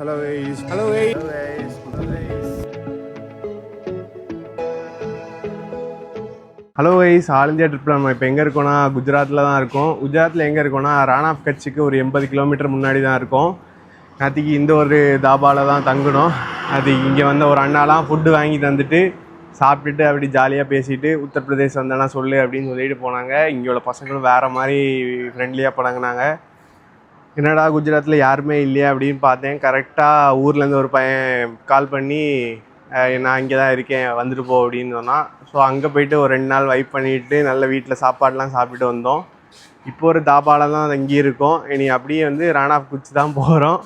Hello guys. Hello guys. Hello guys. Hello guys all India ட்ரிப்பில் நம்ம இப்போ எங்கே இருக்கோம்னா குஜராத்தில் தான் இருக்கோம். குஜராத்தில் எங்கே இருக்கோம்னா ராணாப் கட்சிக்கு ஒரு எண்பது கிலோமீட்டர் முன்னாடி தான் இருக்கோம். நேற்றுக்கு இந்த ஒரு தாபாவில் தான் தங்கணும் அது இங்கே வந்த ஒரு அண்ணாலாம் ஃபுட்டு வாங்கி தந்துட்டு சாப்பிட்டுட்டு அப்படி ஜாலியாக பேசிட்டு உத்தரப்பிரதேஷ் வந்தேன்னா சொல்லு அப்படின்னு சொல்லிட்டு போனாங்க. இங்கே உள்ள பசங்களும் வேறு மாதிரி ஃப்ரெண்ட்லியாக பழங்கினாங்க என்னடா குஜராத்தில் யாருமே இல்லையா அப்படின்னு பார்த்தேன். கரெக்டாக ஊர்லேருந்து ஒரு பையன் கால் பண்ணி நான் இங்கே தான் இருக்கேன் வந்துட்டு போ அப்படின்னு சொன்னான். ஸோ அங்கே போயிட்டு ஒரு ரெண்டு நாள் வைப் பண்ணிவிட்டு நல்ல வீட்டில் சாப்பாடெலாம் சாப்பிட்டுட்டு வந்தோம். இப்போ ஒரு தாபால தான் தங்கி இருக்கோம். இனி அப்படியே வந்து ராணா குச்சி தான் போகிறோம்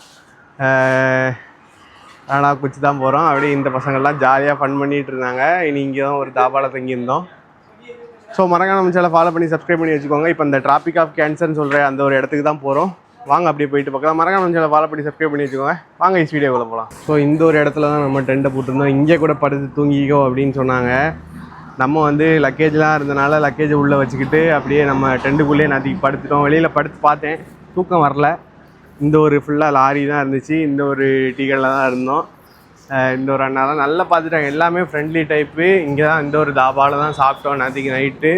ராணா குச்சி தான் போகிறோம் அப்படியே இந்த பசங்கள்லாம் ஜாலியாக ஃபன் பண்ணிகிட்டு இருந்தாங்க. இனி இங்கே தான் ஒரு தாபால தங்கியிருந்தோம். ஸோ மறக்காம நம்ம சேனலை ஃபாலோ பண்ணி சப்ஸ்கிரைப் பண்ணி வச்சுக்கோங்க. இப்போ இந்த டிராபிக் ஆஃப் கேன்சர்னு சொல்கிற அந்த ஒரு இடத்துக்கு தான் போகிறோம் வாங்க அப்படியே போயிட்டு பார்க்கலாம். மறக்காம நம்ம வாழப்படி ஃபாலோ பண்ணி சப்ஸ்கிரைப் பண்ணி வச்சுக்கோங்க. வாங்க இஸ் வீடியோக்குள்ளே போகலாம் ஸோ இந்த ஒரு இடத்துல தான் நம்ம டென்ட்டை போட்டிருந்தோம். இங்கே கூட படுத்து தூங்கிக்கோ அப்படின்னு சொன்னாங்க. நம்ம வந்து லக்கேஜ்லாம் இருந்தனால லக்கேஜை உள்ளே வச்சுக்கிட்டு அப்படியே நம்ம டென்ட்டுக்குள்ளேயே நாத்திக்கு படுத்துட்டோம். வெளியில் படுத்து பார்த்தேன். தூக்கம் வரல. இந்த ஒரு ஃபுல்லாக லாரி தான் இருந்துச்சு. இந்த ஒரு டீகளில் தான் இருந்தோம். இந்த ஒரு அண்ணா தான் நல்லா பார்த்துட்டாங்க. எல்லாமே ஃப்ரெண்ட்லி டைப்பு இங்கே தான் இந்த ஒரு தாபாவில் தான் சாப்பிட்டோம். நேற்றுக்கு நைட்டு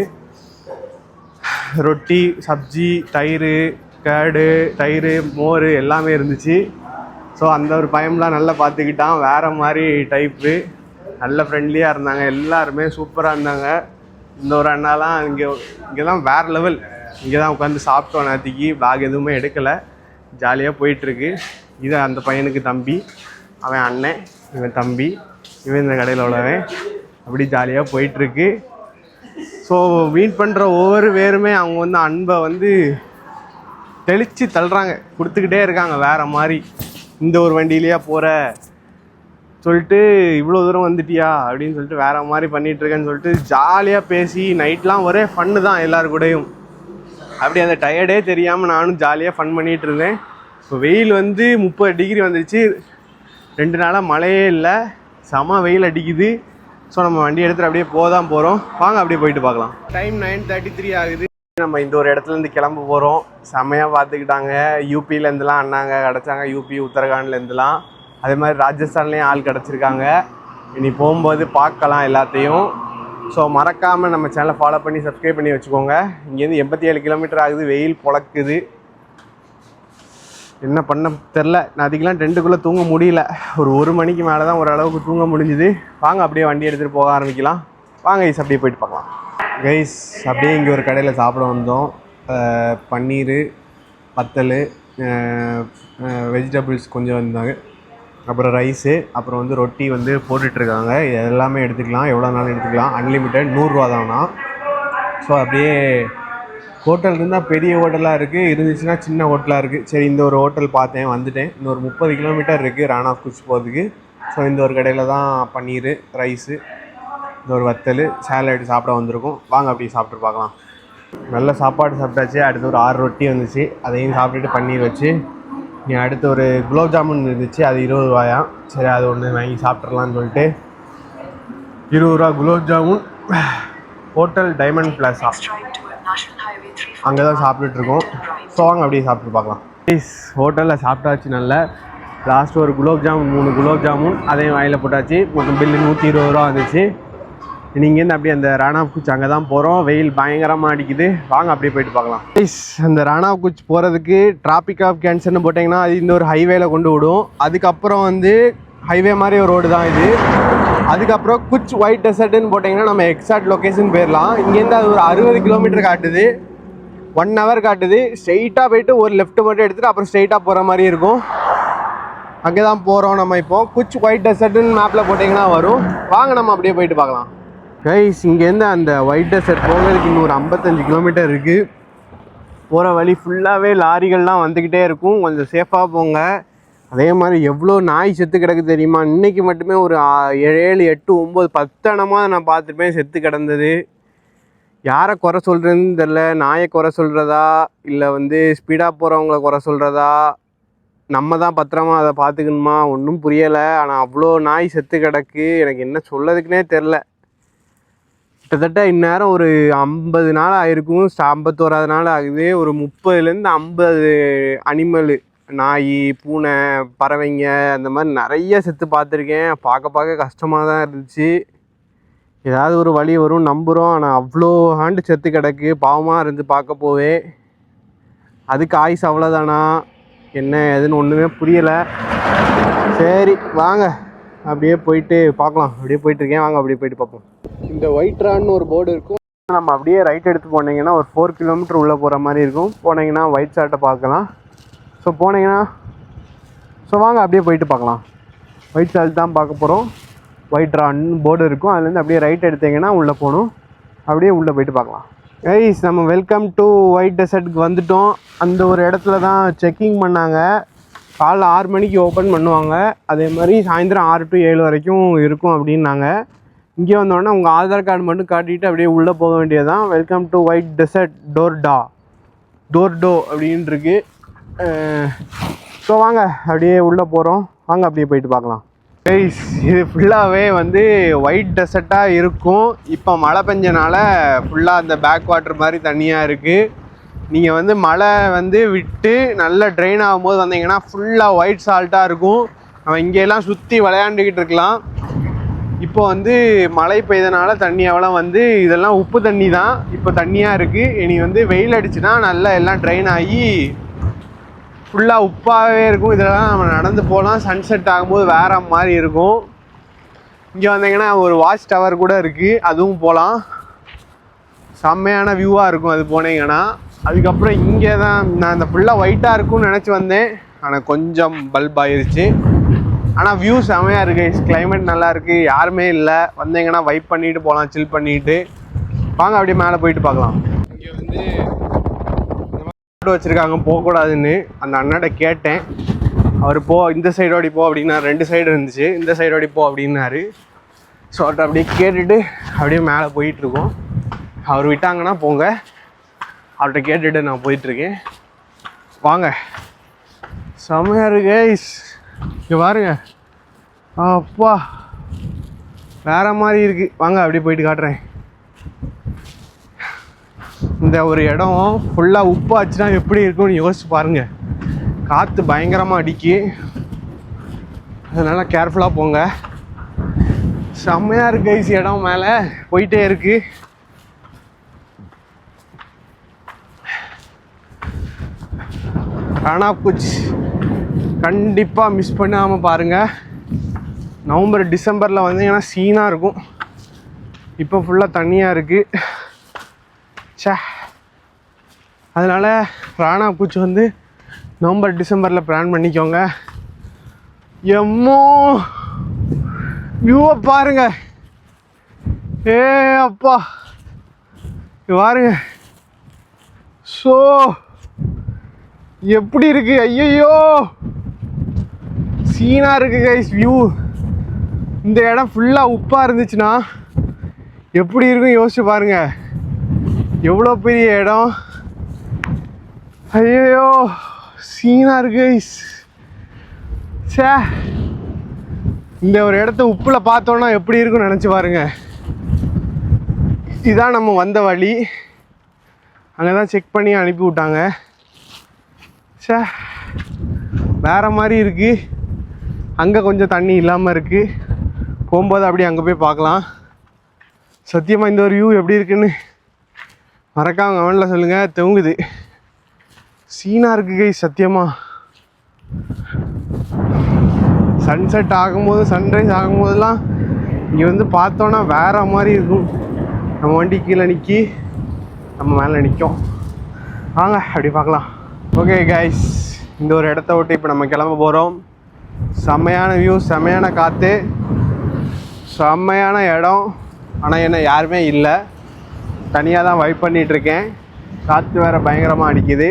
ரொட்டி சப்ஜி தயிர் கேடு தயிர் மோர் எல்லாமே இருந்துச்சு. ஸோ அந்த ஒரு பயம்லாம் நல்லா பார்த்துக்கிட்டான். வேறு மாதிரி டைப்பு நல்ல ஃப்ரெண்ட்லியாக இருந்தாங்க. எல்லாருமே சூப்பராக இருந்தாங்க. இந்த ஒரு அண்ணாலாம் இங்கே இங்கே தான் வேறு லெவல் இங்கே தான் உட்காந்து சாப்பிட்டோம் நேற்றுக்கு பேக் எதுவுமே எடுக்கலை. ஜாலியாக போயிட்டுருக்கு. இது அந்த பையனுக்கு தம்பி. அவன் அண்ணன். இவன் தம்பி. இவன் இந்த கடையில் உள்ளவன். அப்படி ஜாலியாக போயிட்டுருக்கு. ஸோ மீட் பண்ணுற ஒவ்வொரு பேருமே அவங்க வந்து அன்பை வந்து தெளித்து தள்ளுறாங்க. கொடுத்துக்கிட்டே இருக்காங்க. வேறு மாதிரி. இந்த ஒரு வண்டியிலேயே போகிற சொல்லிட்டு இவ்வளோ தூரம் வந்துட்டியா? அப்படின்னு சொல்லிட்டு வேற மாதிரி பண்ணிகிட்ருக்கேன்னு சொல்லிட்டு ஜாலியாக பேசி நைட்லாம் ஒரே ஃபன்னு தான் எல்லாரு கூடயும். அப்படி அந்த டயர்டே தெரியாமல் நானும் ஜாலியாக ஃபன் பண்ணிகிட்டு இருந்தேன். இப்போ வெயில் வந்து முப்பது டிகிரி வந்துருச்சு. ரெண்டு நாளாக மழையே இல்லை. செம வெயில் அடிக்குது. ஸோ நம்ம வண்டி எடுத்துகிட்டு அப்படியே போக தான் போகிறோம் வாங்க அப்படியே போயிட்டு பார்க்கலாம். டைம் நைன் தேர்ட்டி த்ரீ ஆகுது. நம்ம இந்த ஒரு இடத்துலேருந்து கிளம்ப போகிறோம் செம்மையாக பார்த்துக்கிட்டாங்க. யூபியிலேருந்துலாம் அண்ணாங்க கிடச்சாங்க யூபி உத்தரகாண்ட்லேருந்துலாம் அதே மாதிரி ராஜஸ்தான்லேயும் ஆள் கிடச்சிருக்காங்க. இனி போகும்போது பார்க்கலாம் எல்லாத்தையும். ஸோ மறக்காமல் நம்ம சேனலை ஃபாலோ பண்ணி சப்ஸ்கிரைப் பண்ணி வச்சுக்கோங்க. இங்கேருந்து எண்பத்தி ஏழு கிலோமீட்டர் ஆகுது. வெயில் பொழக்குது. என்ன பண்ண தெரில நான் அதுக்கெலாம் டென்ட்டுக்குள்ளே தூங்க முடியல. ஒரு ஒரு மணிக்கு மேலே தான் ஓரளவுக்கு தூங்க முடிஞ்சுது. வாங்க அப்படியே வண்டி எடுத்துகிட்டு போக ஆரம்பிக்கலாம். வாங்க ஈஸ் அப்படியே போயிட்டு பார்க்கலாம். கைஸ் அப்படியே இங்கே ஒரு கடையில் சாப்பிட வந்தோம். பன்னீர் வத்தல் வெஜிடபிள்ஸ் கொஞ்சம் வந்தாங்க அப்புறம் ரைஸு அப்புறம் வந்து ரொட்டி வந்து போட்டுட்ருக்காங்க. இது எல்லாமே எடுத்துக்கலாம். எவ்வளோ நாளும் எடுத்துக்கலாம். அன்லிமிட்டெட் நூறுரூவா தானா ஸோ அப்படியே ஹோட்டல் இருந்தால் பெரிய ஹோட்டலாக இருக்குது இருந்துச்சுன்னா சின்ன ஹோட்டலாக இருக்குது சரி இந்த ஒரு ஹோட்டல் பார்த்தேன் வந்துட்டேன். இன்னொரு முப்பது கிலோமீட்டர் இருக்குது ராணா குச் போகிறதுக்கு ஸோ இந்த ஒரு கடையில் தான் பன்னீர் ரைஸு இந்த ஒரு வத்தல் சேலட் சாப்பிட வந்திருக்கும். வாங்க அப்படி சாப்பிட்டு பார்க்கலாம். நல்ல சாப்பாடு சாப்பிட்டாச்சு. அடுத்து ஒரு ஆறு ரொட்டி வந்துச்சு. அதையும் சாப்பிட்டுட்டு பன்னீர் வச்சு நீ அடுத்து ஒரு குலோப் ஜாமுன் இருந்துச்சு. அது இருபது ரூபாயா? சரி அது ஒன்று வாங்கி சாப்பிட்றலான்னு சொல்லிட்டு இருபது ரூபா gulab jamun hotel diamond plaza அங்கே தான் சாப்பிட்டுட்டு ஸோ வாங்க அப்படியே சாப்பிட்டு பார்க்கலாம். ப்ளீஸ் ஹோட்டலில் சாப்பிட்டாச்சு நல்ல. லாஸ்ட் ஒரு குலோப் ஜாமுன் மூணு குலோப் ஜாமுன் அதையும் வாயில் போட்டாச்சு. மொத்தம் பில்லு நூற்றி இருபது ரூபா வந்துச்சு. இங்கேருந்து அப்படியே அந்த ராணாவ் குச் அங்கே தான் போகிறோம் வெயில் பயங்கரமாக அடிக்குது. வாங்க அப்படியே போயிட்டு பார்க்கலாம். ப்ளீஸ் அந்த ராணாவ் குச் போகிறதுக்கு டிராபிக் ஆஃப் கேன்சர்னு போட்டிங்கன்னா அது இந்த ஒரு ஹைவேல கொண்டு விடும். அதுக்கப்புறம் வந்து ஹைவே மாதிரி ஒரு ரோடு தான் இது. அதுக்கப்புறம் குச் ஒயிட் டெசர்ட்னு போட்டிங்கன்னா நம்ம எக்ஸாக்ட் லொக்கேஷன் போயிடலாம். இங்கேருந்து அது ஒரு அறுபது கிலோமீட்டர் காட்டுது. ஒன் ஹவர் காட்டுது. ஸ்ட்ரெயிட்டாக போயிட்டு ஒரு லெஃப்ட் மட்டும் எடுத்துகிட்டு அப்புறம் ஸ்ட்ரெயிட்டாக போகிற மாதிரி இருக்கும். அங்கே தான் போகிறோம் நம்ம இப்போ. குச் ஒயிட் டெசர்ட்னு மேப்பில் போட்டிங்கன்னா வரும். வாங்க நம்ம அப்படியே போயிட்டு பார்க்கலாம். கைஸ் இங்கேருந்து அந்த ஒயிட் டெசர்ட் போகிறதுக்கு இன்னும் ஒரு ஐம்பத்தஞ்சு கிலோமீட்டர் இருக்குது போகிற வழி ஃபுல்லாகவே லாரிகள்லாம் வந்துக்கிட்டே இருக்கும். கொஞ்சம் சேஃபாக போங்க. அதே மாதிரி எவ்வளோ நாய் செத்து கிடக்கு தெரியுமா? இன்னைக்கு மட்டுமே ஒரு ஏழு எட்டு ஒம்பது பத்தனமாக நான் பார்த்துருப்பேன் செத்து கிடந்தது. யாரை குறை சொல்கிறதுன்னு தெரில நாயை குறை சொல்கிறதா இல்லை வந்து ஸ்பீடாக போகிறவங்கள குறை சொல்கிறதா நம்ம தான் பத்திரமா அதை பார்த்துக்கணுமா? ஒன்றும் புரியலை. ஆனால் அவ்வளோ நாய் செத்து கிடக்கு. எனக்கு என்ன சொல்லதுக்குன்னே தெரில கிட்டத்தட்ட இந்நேரம் ஒரு ஐம்பது நாள் ஆயிருக்கும். ஐம்பத்தோராது நாள் ஆகுது. ஒரு முப்பதுலேருந்து ஐம்பது அனிமலு நாய் பூனை பறவைங்க அந்த மாதிரி நிறைய செத்து பார்த்துருக்கேன். பார்க்க பார்க்க கஷ்டமாக தான் இருந்துச்சு. ஏதாவது ஒரு வழி வரும் நம்புகிறோம் ஆனால் அவ்வளோ ஆண்டு செத்து கிடக்கு. பாவமாக இருந்து பார்க்க போவே அதுக்கு ஆயுஸ் அவ்வளோதானா என்ன ஏதுன்னு ஒன்றுமே புரியலை. சரி வாங்க. அப்படியே போயிட்டு பார்க்கலாம். அப்படியே போயிட்டு இருக்கேன். வாங்க அப்படியே போயிட்டு பார்ப்போம். இந்த ஒயிட் ரான்னு ஒரு போர்டு இருக்கும். நம்ம அப்படியே ரைட் எடுத்து போனீங்கன்னா ஒரு ஃபோர் கிலோமீட்டர் உள்ளே போகிற மாதிரி இருக்கும். போனீங்கன்னா ஒயிட் சார்ட்டை பார்க்கலாம். ஸோ போனீங்கன்னா ஸோ வாங்க அப்படியே போயிட்டு பார்க்கலாம். ஒயிட் சால்ட் தான் பார்க்க போகிறோம் ஒயிட் ரான்னு போர்டு இருக்கும். அதுலேருந்து அப்படியே ரைட் எடுத்தீங்கன்னா உள்ளே போகணும். அப்படியே உள்ளே போயிட்டு பார்க்கலாம். ஐஸ் நம்ம வெல்கம் டு ஒயிட் டெசர்ட்க்கு வந்துட்டோம். அந்த ஒரு இடத்துல தான் செக்கிங் பண்ணாங்க. காலைல ஆறு மணிக்கு ஓப்பன் பண்ணுவாங்க. அதே மாதிரி சாயந்தரம் ஆறு டு ஏழு வரைக்கும் இருக்கும் அப்படின்னாங்க. இங்கே வந்தோடனே உங்கள் ஆதார் கார்டு மட்டும் காட்டிட்டு அப்படியே உள்ளே போக வேண்டியதுதான். Welcome to white desert Dhordo Dhordo அப்படின்னு இருக்கு. ஸோ வாங்க அப்படியே உள்ளே போகிறோம் வாங்க அப்படியே போயிட்டு பார்க்கலாம். கைஸ் இது ஃபுல்லாகவே வந்து ஒயிட் டெசர்ட்டாக இருக்கும். இப்போ மழை பெஞ்சனால ஃபுல்லாக அந்த பேக் வாட்டர் மாதிரி தண்ணியாக இருக்குது நீங்கள் வந்து மழை வந்து விட்டு நல்லா ட்ரெயின் ஆகும்போது வந்தீங்கன்னா ஃபுல்லாக ஒயிட் சால்ட்டாக இருக்கும். நம்ம இங்கெல்லாம் சுற்றி விளையாண்டுக்கிட்டு இருக்கலாம். இப்போ வந்து மழை பெய்தனால தண்ணி அவ்வளோ வந்து இதெல்லாம் உப்பு தண்ணி தான். இப்போ தண்ணியாக இருக்குது இனி வந்து வெயில் அடிச்சுன்னா நல்லா எல்லாம் ட்ரெயின் ஆகி ஃபுல்லாக உப்பாகவே இருக்கும். இதெல்லாம் நம்ம நடந்து போகலாம். சன்செட் ஆகும்போது வேற மாதிரி இருக்கும். இங்கே வந்தீங்கன்னா ஒரு வாட்ச் டவர் கூட இருக்குது அதுவும் போகலாம். செம்மையான வியூவாக இருக்கும் அது போனீங்கன்னா. அதுக்கப்புறம் இங்கே தான் நான் அந்த ஃபுல்லாக ஒயிட்டாக இருக்கும்னு நினச்சி வந்தேன். ஆனால் கொஞ்சம் பல்ப் ஆயிருச்சு. ஆனால் வியூ செமையாக இருக்குது கிளைமேட் நல்லா இருக்குது யாருமே இல்லை. வந்தீங்கன்னா வைப் பண்ணிட்டு போகலாம் சில் பண்ணிட்டு. வாங்க அப்படியே மேலே போயிட்டு பார்க்கலாம். இங்கே வந்து போட்டு வச்சுருக்காங்க. போகக்கூடாதுன்னு அந்த அண்ணாட்ட கேட்டேன். அவர் போ இந்த சைடோடி போ அப்படின்னா ரெண்டு சைடு இருந்துச்சு. இந்த சைடோடி போ அப்படின்னாரு. ஸோ அவர்கிட்ட அப்படியே கேட்டுட்டு அப்படியே மேலே போயிட்டுருக்கோம் அவர் விட்டாங்கன்னா போங்க. அவர்கிட்ட கேட்டுட்டு நான் போயிட்டுருக்கேன் வாங்க. செம்மையாக இருக்கு. இங்கே பாருங்க. அப்பா. வேற மாதிரி இருக்கு. வாங்க அப்படியே போயிட்டு காட்டுறேன். இந்த ஒரு இடம் ஃபுல்லாக உப்பாச்சுன்னா எப்படி இருக்கும்னு யோசிச்சு பாருங்க. காற்று பயங்கரமாக அடிக்கி. அதனால கேர்ஃபுல்லாக போங்க. செம்மையாக இருக்கு ஐஸ் இடம் மேலே. போயிட்டே இருக்கு. ராணா குச் கண்டிப்பாக மிஸ் பண்ணாமல் பாருங்கள் நவம்பர் டிசம்பரில் வந்தீங்கன்னா சீனாக இருக்கும். இப்போ ஃபுல்லாக தண்ணியாக இருக்குது சே அதனால் ராணா பூச்சி வந்து நவம்பர் டிசம்பரில் பிளான் பண்ணிக்கோங்க. எம்மோ! வியூவை பாருங்க. ஏ அப்பா. பாருங்க ஸோ எப்படி இருக்கு? ஐயையோ! சீனாக இருக்குது கைஸ் வியூ இந்த இடம் ஃபுல்லாக உப்பாக இருந்துச்சுன்னா எப்படி இருக்கும் யோசிச்சு பாருங்கள் எவ்வளோ பெரிய இடம். ஐயோ சீனாக இருக்கு கைஸ் சே இந்த ஒரு இடத்த உப்பில் பார்த்தோன்னா எப்படி இருக்கும்னு நினச்சி பாருங்க. இதான் நம்ம வந்த வழி. அங்கே தான் செக் பண்ணி அனுப்பி விட்டாங்க. சே வேறு மாதிரி இருக்குது அங்கே கொஞ்சம் தண்ணி இல்லாமல் இருக்குது போகும்போது அப்படியே அங்கே போய் பார்க்கலாம். சத்தியமாக இந்த ஒரு வியூ எப்படி இருக்குன்னு மறக்காம கமெண்டில் சொல்லுங்கள் தூங்குது. சீனாக இருக்குது கை சத்தியமாக சன்செட் ஆகும்போது சன்ரைஸ் ஆகும்போதெல்லாம் இங்கே வந்து பார்த்தோன்னா வேறு மாதிரி இருக்கும். நம்ம வண்டி கீழே நிற்கி நம்ம மேலே நிற்கும் வாங்க அப்படி பார்க்கலாம். ஓகே கைஸ் இந்த ஒரு இடத்த விட்டு இப்போ நம்ம கிளம்ப போகிறோம் செம்மையான வியூ செம்மையான காற்று செம்மையான இடம். ஆனால் என்ன யாருமே இல்லை. தனியாக தான் வைப் பண்ணிகிட்ருக்கேன் காற்று வேறு பயங்கரமாக அடிக்குது.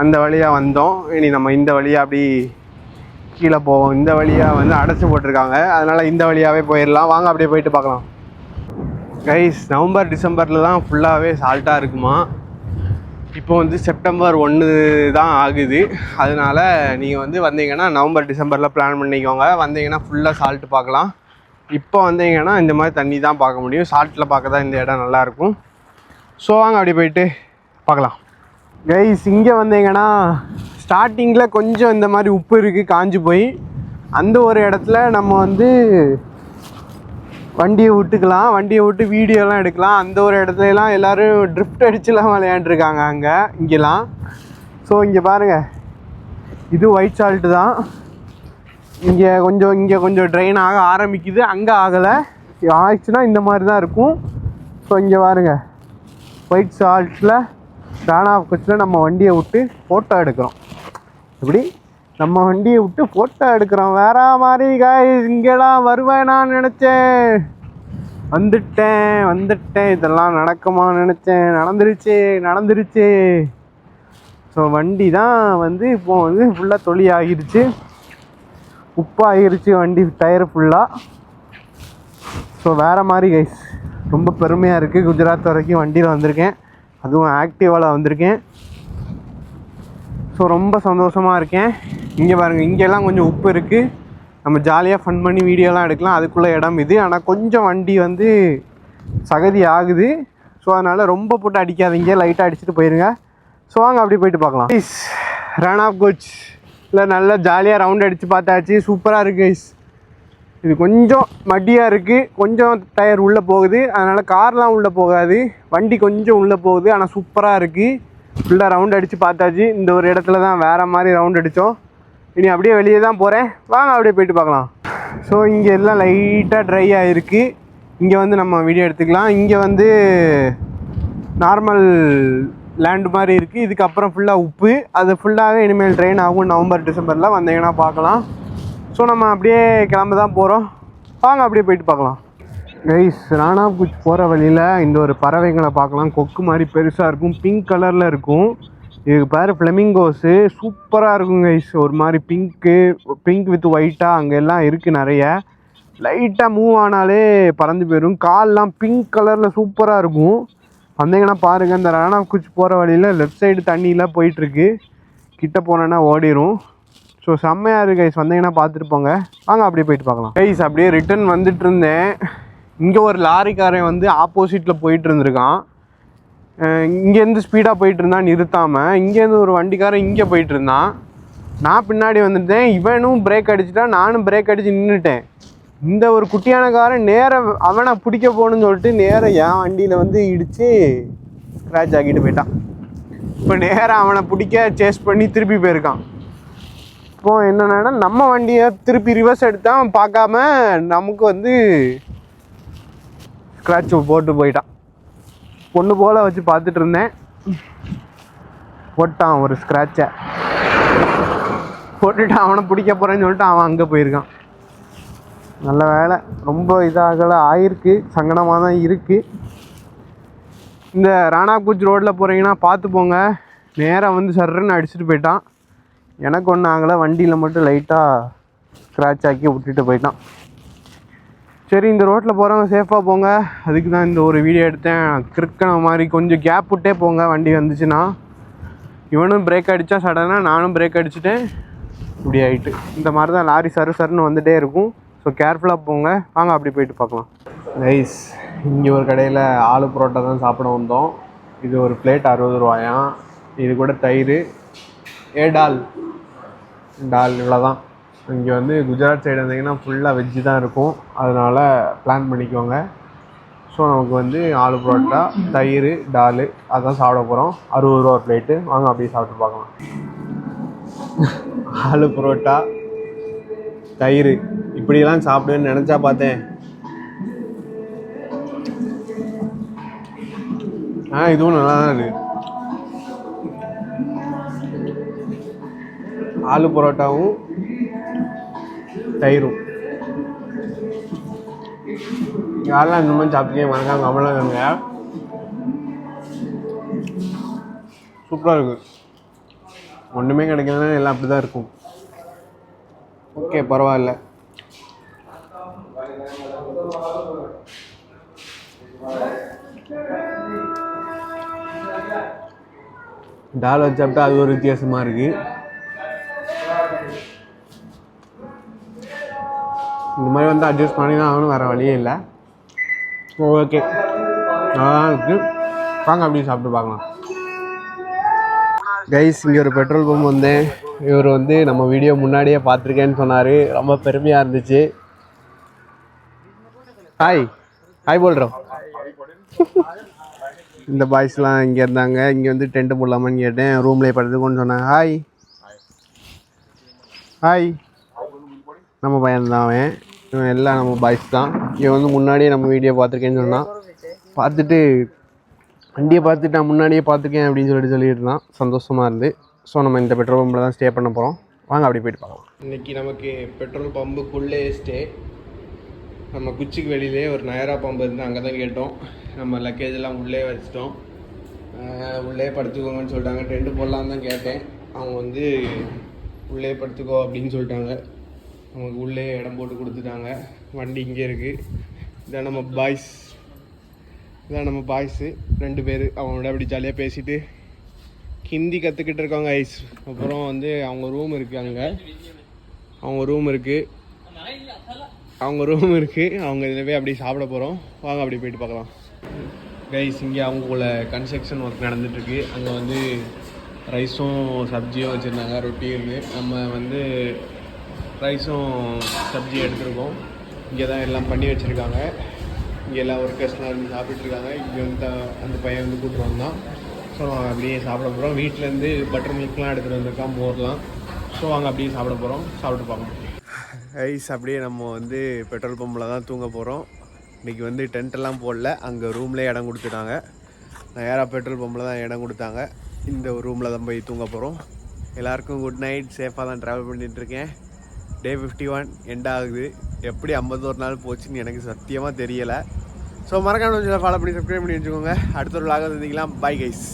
அந்த வழியாக வந்தோம். இனி நம்ம இந்த வழியாக அப்படி கீழே போவோம். இந்த வழியாக வந்து அடைச்சி போட்டிருக்காங்க. அதனால் இந்த வழியாகவே போயிடலாம். வாங்க அப்படியே போயிட்டு பார்க்கலாம். கைஸ் நவம்பர் டிசம்பரில் தான் ஃபுல்லாகவே சால்ட்டாக இருக்குமா? இப்போ வந்து செப்டம்பர் ஒன்று தான் ஆகுது. அதனால நீங்கள் வந்து வந்தீங்கன்னா நவம்பர் டிசம்பரில் பிளான் பண்ணிக்கோங்க. வந்தீங்கன்னா ஃபுல்லாக சால்ட்டு பார்க்கலாம். இப்போ வந்தீங்கன்னா இந்த மாதிரி தண்ணி தான் பார்க்க முடியும். சால்ட்டில் பார்க்க தான் இந்த இடம் நல்லாயிருக்கும் ஸோ வாங்க அப்படி போயிட்டு பார்க்கலாம். கைஸ் இங்கே வந்தீங்கன்னா ஸ்டார்டிங்கில் கொஞ்சம் இந்த மாதிரி உப்பு இருக்குது காஞ்சு போய். அந்த ஒரு இடத்துல நம்ம வந்து வண்டியை விட்டுக்கலாம் வண்டியை விட்டு வீடியோலாம் எடுக்கலாம். அந்த ஒரு இடத்துலலாம் எல்லோரும் ட்ரிஃப்ட் அடிச்சுலாம் விளையாண்டுருக்காங்க அங்கே இங்கெல்லாம். ஸோ இங்கே பாருங்கள் இது ஒயிட் சால்ட்டு தான். இங்கே கொஞ்சம் இங்கே கொஞ்சம் ட்ரெயின் ஆக ஆரம்பிக்குது. அங்கே ஆகலை. ஆயிடுச்சுன்னா இந்த மாதிரி தான் இருக்கும். ஸோ இங்கே பாருங்கள் ஒயிட் சால்ட்டில் ரான் கொச்சில் நம்ம வண்டியை விட்டு ஃபோட்டோ எடுக்கிறோம். இப்படி நம்ம வண்டியை விட்டு ஃபோட்டோ எடுக்கிறோம். வேற மாதிரி காய் இங்கெல்லாம் வருவேன் நான் நினச்சேன். வந்துட்டேன் வந்துட்டேன். இதெல்லாம் நடக்குமா நினச்சேன். நடந்துருச்சு நடந்துருச்சு. ஸோ வண்டி தான் வந்து இப்போ வந்து ஃபுல்லாக தொலி ஆகிருச்சு உப்பாகிருச்சு வண்டி டயர் ஃபுல்லாக ஸோ வேறு மாதிரி கைஸ் ரொம்ப பெருமையாக இருக்குது குஜராத் வரைக்கும் வண்டியில் வந்திருக்கேன். அதுவும் ஆக்டிவாவில் வந்திருக்கேன். ஸோ ரொம்ப சந்தோஷமாக இருக்கேன். இங்கே பாருங்கள் இங்கெல்லாம் கொஞ்சம் உப்பு இருக்குது நம்ம ஜாலியாக ஃபன் பண்ணி வீடியோலாம் எடுக்கலாம். அதுக்குள்ளே இடம் இது. ஆனால் கொஞ்சம் வண்டி வந்து சகதி ஆகுது. ஸோ அதனால் ரொம்ப போட்டு அடிக்காதீங்க. லைட்டாக அடிச்சுட்டு போயிருங்க. ஸோ வாங்க அப்படி போயிட்டு பார்க்கலாம். ப்ளீஸ் ரன் ஆஃப் கோச் இல்லை நல்லா ஜாலியாக ரவுண்ட் அடித்து பார்த்தாச்சு. சூப்பராக இருக்குது ஐஸ் இது கொஞ்சம் மடியாக இருக்குது கொஞ்சம் டயர் உள்ளே போகுது. அதனால் கார்லாம் உள்ளே போகாது. வண்டி கொஞ்சம் உள்ளே போகுது. ஆனால் சூப்பராக இருக்குது ஃபுல்லாக ரவுண்ட் அடித்து பார்த்தாச்சு. இந்த ஒரு இடத்துல தான் வேறு மாதிரி ரவுண்ட் அடித்தோம் இனி அப்படியே வெளியே தான் போகிறேன் வாங்க அப்படியே போயிட்டு பார்க்கலாம். ஸோ இங்கே எல்லாம் லைட்டாக ட்ரை ஆகிருக்கு இங்கே வந்து நம்ம வீடியோ எடுத்துக்கலாம். இங்கே வந்து நார்மல் லேண்டு மாதிரி இருக்குது இதுக்கப்புறம் ஃபுல்லாக உப்பு. அது ஃபுல்லாகவே இனிமேல் ட்ரெயின் ஆகும் நவம்பர் டிசம்பரில். வந்தீங்கன்னா பார்க்கலாம். ஸோ நம்ம அப்படியே கிளம்ப தான் போகிறோம் வாங்க அப்படியே போயிட்டு பார்க்கலாம். கைஸ் ராணாபுச் போகிற வழியில் இந்த ஒரு பறவைங்களை பார்க்கலாம். கொக்கு மாதிரி பெருசாக இருக்கும். பிங்க் கலரில் இருக்கும். இதுக்கு பேர் ஃப்ளெமிங்கோஸு சூப்பராக இருக்கும் கைஸ் ஒரு மாதிரி பிங்க்கு பிங்க் வித் ஒயிட்டாக அங்கே எல்லாம் இருக்குது நிறைய. லைட்டாக மூவ் ஆனாலே பறந்து போயிடும். கால்லாம் பிங்க் கலரில் சூப்பராக இருக்கும். வந்தீங்கன்னா பாருங்கள் இந்த ராணா குச்சி போகிற வழியில் லெஃப்ட் சைடு தண்ணியெலாம் போயிட்டுருக்கு. கிட்ட போனேன்னா ஓடிரும். ஸோ செம்மையாக இருக்குது கைஸ் வந்தீங்கன்னா பார்த்துட்டு போங்க. வாங்க அப்படியே போயிட்டு பார்க்கலாம். கைஸ் அப்படியே ரிட்டர்ன் வந்துட்டு இருந்தேன். இங்கே ஒரு லாரிக்காரன் வந்து ஆப்போசிட்டில் போயிட்டு இருந்திருக்கான். இங்கேருந்து ஸ்பீடாக போயிட்டு இருந்தான் நிறுத்தாமல் இங்கேருந்து ஒரு வண்டிக்காரன் இங்கே போயிட்டு இருந்தான். நான் பின்னாடி வந்துட்டேன் இவனும் பிரேக் அடிச்சிட்டான் நானும் பிரேக் அடித்து நின்றுட்டேன் இந்த ஒரு குட்டியான காரன் நேராக அவனை பிடிக்க போகணும்னு சொல்லிட்டு நேராக என் வண்டியில் வந்து இடித்து ஸ்க்ராட்ச் ஆக்கிட்டு போயிட்டான். இப்போ நேராக அவனை பிடிக்க சேஸ் பண்ணி திருப்பி போயிருக்கான். இப்போ என்னென்னா நம்ம வண்டியை திருப்பி ரிவர்ஸ் எடுத்தான் பார்க்காம நமக்கு வந்து ஸ்க்ராட்ச் போட்டு போயிட்டான். பொண்ணு போல் வச்சு பார்த்துட்டு இருந்தேன். போட்டான் ஒரு ஸ்க்ராட்சை போட்டுட்டு அவனை பிடிக்க போகிறேன்னு சொல்லிட்டு அவன் அங்கே போயிருக்கான். நல்ல வேலை. ரொம்ப இதாகலை ஆயிருக்கு. சங்கடமாக தான் இருக்குது இந்த ராணாபூச் ரோட்டில் போகிறீங்கன்னா பார்த்து போங்க. நேராக வந்து சர்றன்னு அடிச்சுட்டு போயிட்டான். எனக்கு ஒன்றும் ஆகலை. வண்டியில் மட்டும் லைட்டாக ஸ்க்ராட்ச் ஆக்கி விட்டுட்டு போயிட்டான். சரி இந்த ரோட்டில் போகிறவங்க சேஃபாக போங்க. அதுக்கு தான் இந்த ஒரு வீடியோ எடுத்தேன். கிறுக்கன மாதிரி கொஞ்சம் கேப் விட்டே போங்க. வண்டி வந்துச்சுன்னா. இவனும் பிரேக் அடித்தா சடனாக நானும் பிரேக் அடிச்சுட்டேன். இப்படி ஆகிட்டு இந்த மாதிரி தான் லாரி சரு சருன்னு வந்துகிட்டே இருக்கும். ஸோ கேர்ஃபுல்லாக போங்க. வாங்க அப்படி போயிட்டு பார்க்கலாம். நைஸ் இங்கே ஒரு கடையில் ஆலு பரோட்டா தான் சாப்பிட வந்தோம். இது ஒரு பிளேட் அறுபது ரூபாயாம் இது கூட தயிர். ஏ டால். டால் இவ்வளோ தான் இங்கே வந்து குஜராத் சைடு வந்தீங்கன்னா ஃபுல்லாக வெஜ்ஜு தான் இருக்கும். அதனால் பிளான் பண்ணிக்கோங்க. ஸோ நமக்கு வந்து ஆலு பரோட்டா தயிர் டால் அதான் சாப்பிட போகிறோம் அறுபது ரூபா பிளேட்டு வாங்க அப்படியே சாப்பிட்டு பார்க்கலாம். ஆலு பரோட்டா தயிர். இப்படியெல்லாம் சாப்பிடுவேன்னு நினச்சா பார்த்தேன். ஆ இதுவும் நல்லா தான் இருக்குது ஆலு பரோட்டாவும் தயிரும். யாரெல்லாம் இந்த மாதிரி சாப்பிட்டீங்க? மறக்காம கமலாங்க சூப்பராக இருக்குது ஒன்றுமே கிடைக்கலன்னா எல்லாம் அப்படி தான் இருக்கும். ஓகே பரவாயில்ல. டால் வச்சு சாப்பிட்டா அது ஒரு வித்தியாசமாக இருக்குது இந்த மாதிரி வந்து அட்ஜஸ்ட் பண்ணி தான் ஆகணும் வேறு வழியே இல்லை. ஓகே நல்லா இருக்குது வாங்க அப்படியே சாப்பிட்டு பார்க்கலாம். கைஸ் இங்கே ஒரு பெட்ரோல் பம்ப் வந்தேன். இவர் வந்து நம்ம வீடியோ முன்னாடியே பார்த்துருக்கேன்னு சொன்னார். ரொம்ப பெருமையாக இருந்துச்சு. ஹாய் ஹாய் போல்றோம் இந்த பாய்ஸ்லாம் இங்கே இருந்தாங்க. இங்கே வந்து டென்ட்டு போடலாமான்னு கேட்டேன். ரூம்லேயே படுத்துக்கோன்னு சொன்னாங்க. ஹாய் ஹாய் நம்ம பையன் தான் அவன் இவன் எல்லாம் நம்ம பாய்ஸ் தான். இவன் வந்து முன்னாடியே நம்ம வீடியோ பார்த்துருக்கேன்னு சொன்னான். பார்த்துட்டு வண்டியை பார்த்துட்டு நான் முன்னாடியே பார்த்துருக்கேன் அப்படின்னு சொல்லிட்டு சொல்லிட்டு இருந்தான் சந்தோஷமாக இருந்து. ஸோ நம்ம இந்த பெட்ரோல் பம்பில் தான் ஸ்டே பண்ண போகிறோம் வாங்க அப்படி போயிட்டு பார்க்கலாம். இன்றைக்கி நமக்கு பெட்ரோல் பம்புக்குள்ளே ஸ்டே நம்ம குச்சிக்கு வெளியிலே ஒரு நயரா பம்பு இருந்து அங்கே தான் கேட்டோம். நம்ம லக்கேஜ் எல்லாம் உள்ளே வச்சிட்டோம். உள்ளே படுத்துக்கோங்கன்னு சொல்லிட்டாங்க. டென்ட் போடலான்னு தான் கேட்டேன். அவங்க வந்து உள்ளே படுத்துக்கோ அப்படின்னு சொல்லிட்டாங்க. நமக்கு உள்ளே இடம் போட்டு கொடுத்துட்டாங்க. வண்டி இங்கே இருக்குது இதான் நம்ம பாய்ஸ் இதான் நம்ம பாய்ஸு ரெண்டு பேர் அவங்களோட அப்படி ஜாலியாக பேசிட்டு ஹிந்தி கற்றுக்கிட்டு இருக்காங்க ஐஸ் அப்புறம் வந்து அவங்க ரூம் இருக்குது அங்கே. அவங்க ரூம் இருக்குது அவங்க ரூம் இருக்குது அவங்க இதில் போய் அப்படியே சாப்பிட போகிறோம் வாங்க அப்படி போயிட்டு பார்க்கலாம். கைஸ் இங்கே அவங்கள கன்ஸ்ட்ரக்ஷன் ஒர்க் நடந்துட்டுருக்கு அங்கே வந்து ரைஸும் சப்ஜியும் வச்சுருந்தாங்க ரொட்டி இருக்குது நம்ம வந்து ரைஸும் சப்ஜி எடுத்திருக்கோம். இங்கே தான் எல்லாம் பண்ணி வச்சுருக்காங்க. இங்கே எல்லா ஒர்க்கர்ஸ்லாம் இருந்து சாப்பிட்டுருக்காங்க இங்கே வந்து த- அந்த பையன் வந்து கூப்பிட்டு வந்தான். ஸோ அப்படியே சாப்பிட போகிறோம் வீட்டிலேருந்து பட்டர் மில்க்லாம் எடுத்துகிட்டு வந்திருக்கான் மோர்லாம். ஸோ அங்கே அப்படியே சாப்பிட போகிறோம் சாப்பிட்டு பார்க்கணும் ஐஸ் அப்படியே நம்ம வந்து பெட்ரோல் பம்பில் தான் தூங்க போகிறோம் இன்றைக்கி வந்து டென்ட்டெல்லாம் போடல. அங்கே ரூம்லேயே இடம் கொடுத்துட்டாங்க. நேராக பெட்ரோல் பம்பில் தான் இடம் கொடுத்தாங்க. இந்த ரூமில் தான் போய் தூங்க போகிறோம் எல்லாருக்கும் குட் நைட் சேஃபாக தான் ட்ராவல் பண்ணிகிட்ருக்கேன் டே ஃபிஃப்டி ஒன் எண்ட் ஆகுது. எப்படி ஐம்பத்தோரு நாள் போச்சுன்னு எனக்கு சத்தியமாக தெரியலை. ஸோ மறக்காம ஃபாலோ பண்ணி சப்ஸ்கிரைப் பண்ணி வச்சுக்கோங்க. அடுத்த ஒரு லாக சந்திக்கலாம். Bye guys